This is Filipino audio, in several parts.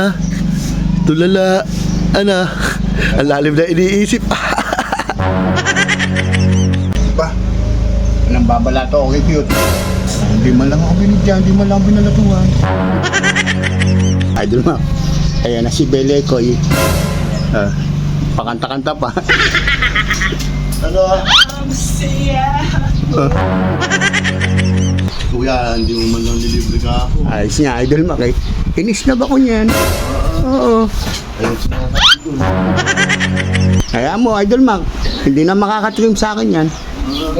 Ah, tulala. Ano? Ang lalim na iniisip. Ba? Anong babalato ako kay cute? Hindi man lang ako binigyan, hindi man lang ako binalatuhan. Idol ma, ayan na si Bele ko eh. Ah, pakanta-kanta pa. ano? Kuya, hindi mo man lang nilibre ka ako. Ayos nga, Idol ma kay. Inis na ba ko niyan? Oo. Ayun, sinasabi ko. Kaya mo, Idol Mac, hindi na makakatrim sa akin yan.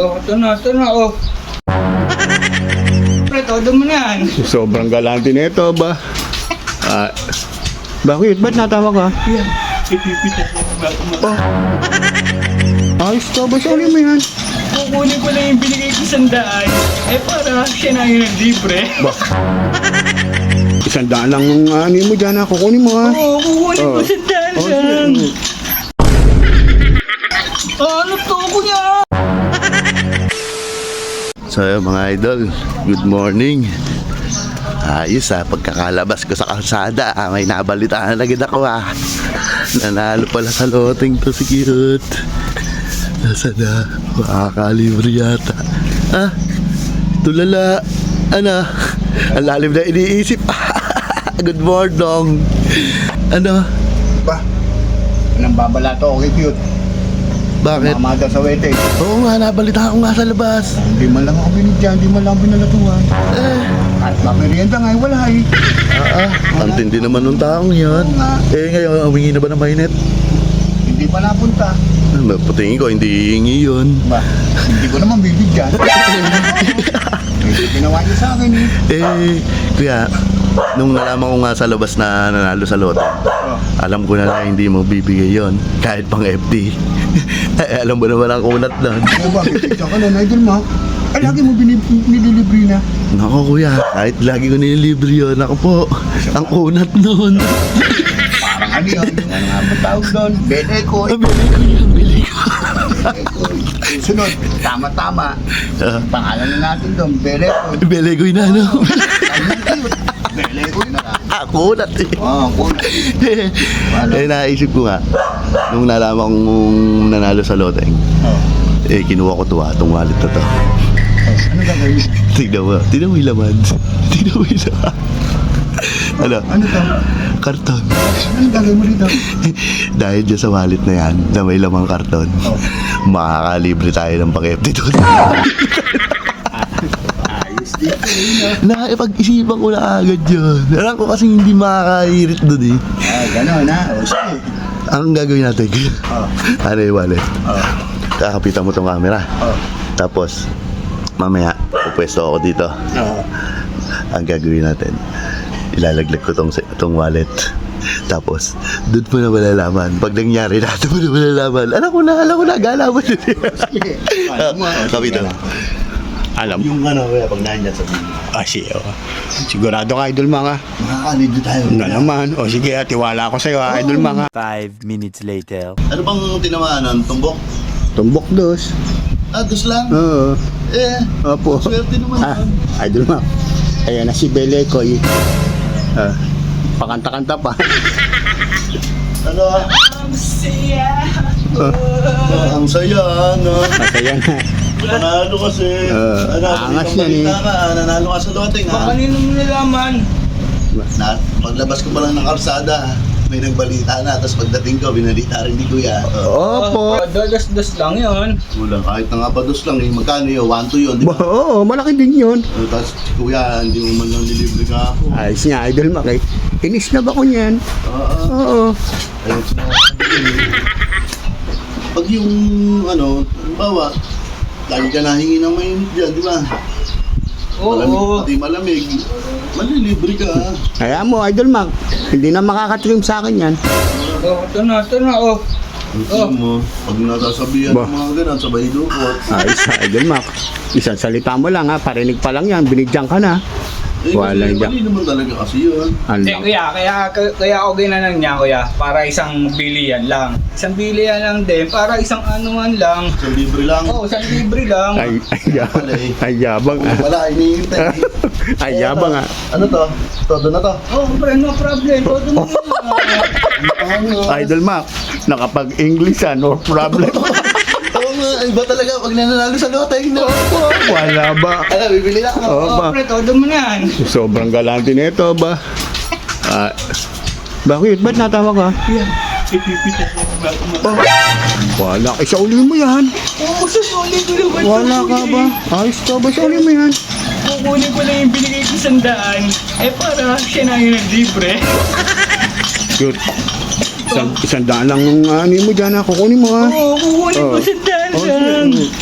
Oh, ito na, ito na, oh. Pre, todo mo na yan. Sobrang galante nito ba? Ah, bakit? Ba't natawa ka? Oh. Ayos ka ba? Sorry mo yan. Kukunin ko lang yung binigay ko sandaan. Eh, para siya na yun ang libre. Ba? Isang daan lang ang ano mo dyan ha. Kukunin mo ha. Oo, kukunin ko Oh. sandaan Oh, lang. sige. Oh, ano to ko niya? So yun, mga idol, good morning. Ayos ah, pagkakalabas ko sa kalsada, ah, may nabalitaan na agad ako ah. Nanalo pala sa loting to si Cute. Nasa na, makakalibre yata. Ah, tulala. Ano? Ang lalim na iniisip. good morning. Ano? Ba? Anong babalato ako kay cute? Bakit? Mama daw sa wedding. Oo nga, nabalitaan ko nga sa labas. Hindi man lang ako binigyan, hindi man lang ako binalatuhan. Eh, At maperienda nga, wala eh. ah, ah, ang tindi naman nung taong yun. Oo nga. Eh, ngayon, humingi na ba ng mainit? Hindi pa napunta. Ah, Patingin ko, hindi hihingi yun. Ba? Hindi ko naman bibigyan. Hindi ginawa niya sa akin eh. Eh, kuya, nung nalaman ko nga sa labas na nanalo sa loto, Oh. alam ko na na hindi mo bibigay yon kahit pang FD. eh, alam mo naman ang kunat doon. Ano ba, bibigyan ka na, idol mo? Ay, lagi mo nililibre na. Nako kuya, kahit lagi ko nililibre yun, ako po, ang kunat noon. Parang ano yun, ano nga ba tawag doon? Bele ko. Ah, Bili ko yun. Sunod, tama-tama. Ah, Pangalan na natin doon, Bele ko. Bili ko yun ano. Bele ko na. Ah, kunat eh. Oo, kung eh, naisip ko nga, nung nalaman kong nanalo sa loteng, Oh. eh, kinuha ko to ah, itong wallet na to. Ano gagawin? Tignan mo, tignan mo yung laman. Tignan mo yung laman. Ano? Ano to? Karton. Ano gagawin mo dito? Dahil dyan sa wallet na yan, na may lamang karton, Oh. makakalibre tayo ng pang-FD doon. Dito. Nakipag-isipan ko na agad yun. Alam ko kasi hindi makakairit doon eh. Ah, gano'n na. O, sige. Ang gagawin natin, Oh. ano yung wallet? Oh. Kakapitan mo tong camera. Oh. Tapos, mamaya, pupwesto ako dito. Oh. Ang gagawin natin, ilalaglag ko tong, tong wallet. Tapos, doon mo na malalaman. Pag nangyari na, doon mo na malalaman. Alam ko na, alam ko na, gala mo na. Kapitan. Alam. Yung ano, kaya pag nandiyan sa. Ah, sige. Oh. Sigurado ka, idol mga. Makakalibre tayo. Na naman. O sige, ah, tiwala ako sa'yo, ah, idol mga. Five minutes later. Ano bang tinamaan nun? Tumbok? Tumbok dos. Ah, dos lang. Oo. Eh, Opo. swerte naman. Ah, idol mga. Ayan na si Bele Ah, pakanta-kanta pa. Ano? Ah, ang saya, ano? Masaya na. Nanalo kasi. Ah, ano, angas yan eh. ka, nanalo ka sa loting, Baka ha? kanino mo nalaman? Na, paglabas ko pa lang ng kalsada, may nagbalita na. Tapos pagdating ko, binalita rin ni Kuya. Uh, Opo. Oh, dos-dos lang yun. kulang, kahit na nga pa dos lang, eh. Magkano yun? 1 to yun, di Ba, ba? Oo, malaki din yun. Uh, Tapos, Kuya, hindi mo man lang nilibre ka ako. Ayos nga, idol mga. Inis na ba ko niyan? Oo. Oo. Ayun, sinasabi ko eh. Pag yung, ano, bawa, lagi ka nahingi ng mainit dyan, di ba? Malamig, Oo. pati malamig. Malilibre ka. Kaya mo, idol mag. Hindi na makakatrim sa akin yan. Oh, ito na, ito na, oh. Ang tingin mo, pag nasasabihan ng mga ganun, sabay dukot. Ayos na, idol mag. Isang salita mo lang ha, parinig pa lang yan, binigyan ka na. Eh, Wala kasi dyan. mali naman talaga kasi yun. Hindi, Ano? kuya, kaya, kaya ako ginanang niya, kuya, para isang bilian lang. Isang bilian lang din, para isang anuman lang. Sa libre lang. Oo, oh, isang libre lang. Ay, ay, ya- Wala eh. ay yabang ah. Wala, iniintay. Ay, yabang ah. Ano to? Todo na to. Oh, pre, no problem. Todo mo na. Idol Mac, nakapag-English ah, no problem. Oo nga, iba talaga pag nananalo sa loteng. No? Wala ba? Ano, bibili na ako. Oo Oh, ba? pre, todo mo na yan. Sobrang galante nito ba? Ah, bakit? Ba't natawa ka? Oh, wala. Isauli mo yan. Oo, susuli ko naman. Wala ka ba? Ayos ka ba? Isauli mo yan. Kukunin ko lang yung binigay ko sandaan. Eh, para siya na yung libre. Cute. Isang, isang daan lang ang ani mo dyan ha. Kukunin mo ha. Oo, kukunin ko Oh. sandaan Sige.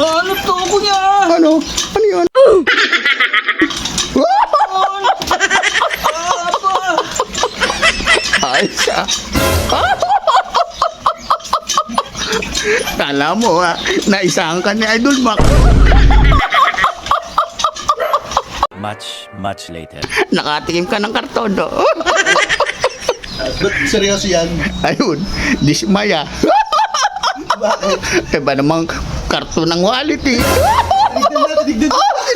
Oh, ano to ko niya? Ano? Ano yun? Ayos ka. Kala mo ha, naisahan ka ni Idol Mac. Much, much later. Nakatikim ka ng karton, no? Ba't seryoso yan? Ayun, dismaya. Bakit? Eh ba namang karton ng wallet eh. Tignan natin, tignan natin.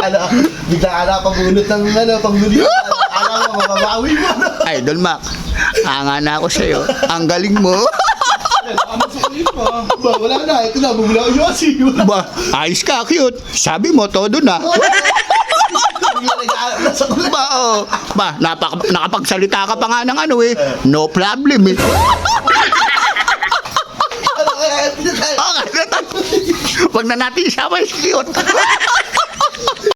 ano, bigla ka na pabunot ng ano, pangbuli. Alam mo, mababawi mo. Idol Mac, hanga na ako sa'yo. Ang galing mo. Ba, wala na, ito na, bumula ko Yossi. Ba, ayos ka, cute. Sabi mo, todo na. Bigla nag-aalap na sa kulit. Ba, oh. Ba, napak nakapagsalita ka pa nga ng ano eh. No problem eh. Okay, Wag na natin isama yung cute.